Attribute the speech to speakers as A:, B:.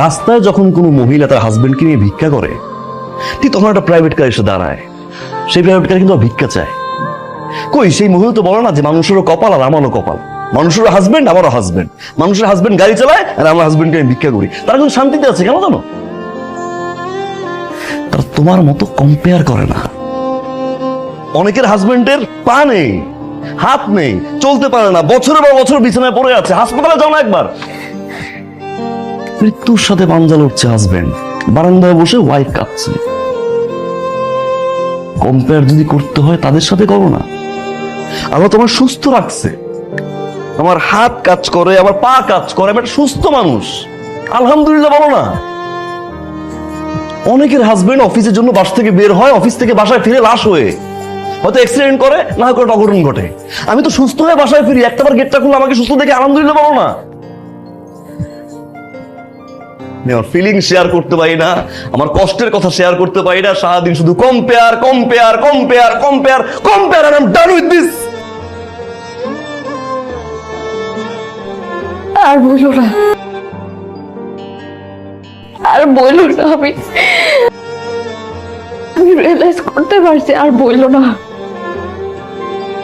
A: রাস্তায় যখন কোনো মহিলা তার হাজবেন্ডকে নিয়ে ভিক্ষা করে, ঠিক তখন একটা প্রাইভেট কার এসে দাঁড়ায়। সেই প্রাইভেট কার কিন্তু ভিক্ষা চায়। কই, সেই মহিলা তো বলে না যে মানুষেরও কপাল আর আমারও কপাল। মানুষেরও হাজবেন্ড আমারও হাজবেন্ড মানুষের হাজবেন্ড গাড়ি চালায় আর আমার হাজবেন্ডকে আমি ভিক্ষা করি। তারা কিন্তু শান্তিতে আছে কেন জানো? তারা তোমার মতো কম্পেয়ার করে না। অনেকের হাজবেন্ডের পা নেই, হাত নেই, চলতে পারে না, বছরের পর বছর বিছানায় পড়ে আছে, হাসপাতালে যাও না একবার। মৃত্যুর সাথে পাঞ্জা লড়ছে হাজবেন্ড বারান্দায় বসে ওয়াইফ কাঁদছে। কম্পেয়ার যদি করতে হয়, তাদের সাথে করো না। আমার তোমার সুস্থ রাখছে। আমার হাত কাজ করে, আমার পা কাজ করে, আমি একটা সুস্থ মানুষ। আলহামদুলিল্লাহ বলো না। অনেকের হাজবেন্ড অফিসের জন্য বাস থেকে বের হয়, অফিস থেকে বাসায় ফিরে লাশ হয়ে। হয়তো অ্যাক্সিডেন্ট করে, না হয় কোনো অঘটন ঘটে। আমি তো সুস্থ হয়ে বাসায় ফিরি, একটাবার গেটটা খুলে আমাকে সুস্থ দেখে, আলহামদুলিল্লাহ বলো না। আমি আমার ফিলিং শেয়ার করতে পারি না, আমার কষ্টের কথা শেয়ার করতে পারি না, সারাদিন শুধু compare compare compare compare compare I am done with this
B: আর বলো না। আর বলল না, আমি আমি রিয়েলাইজ করতে পারছি, আর বলল না।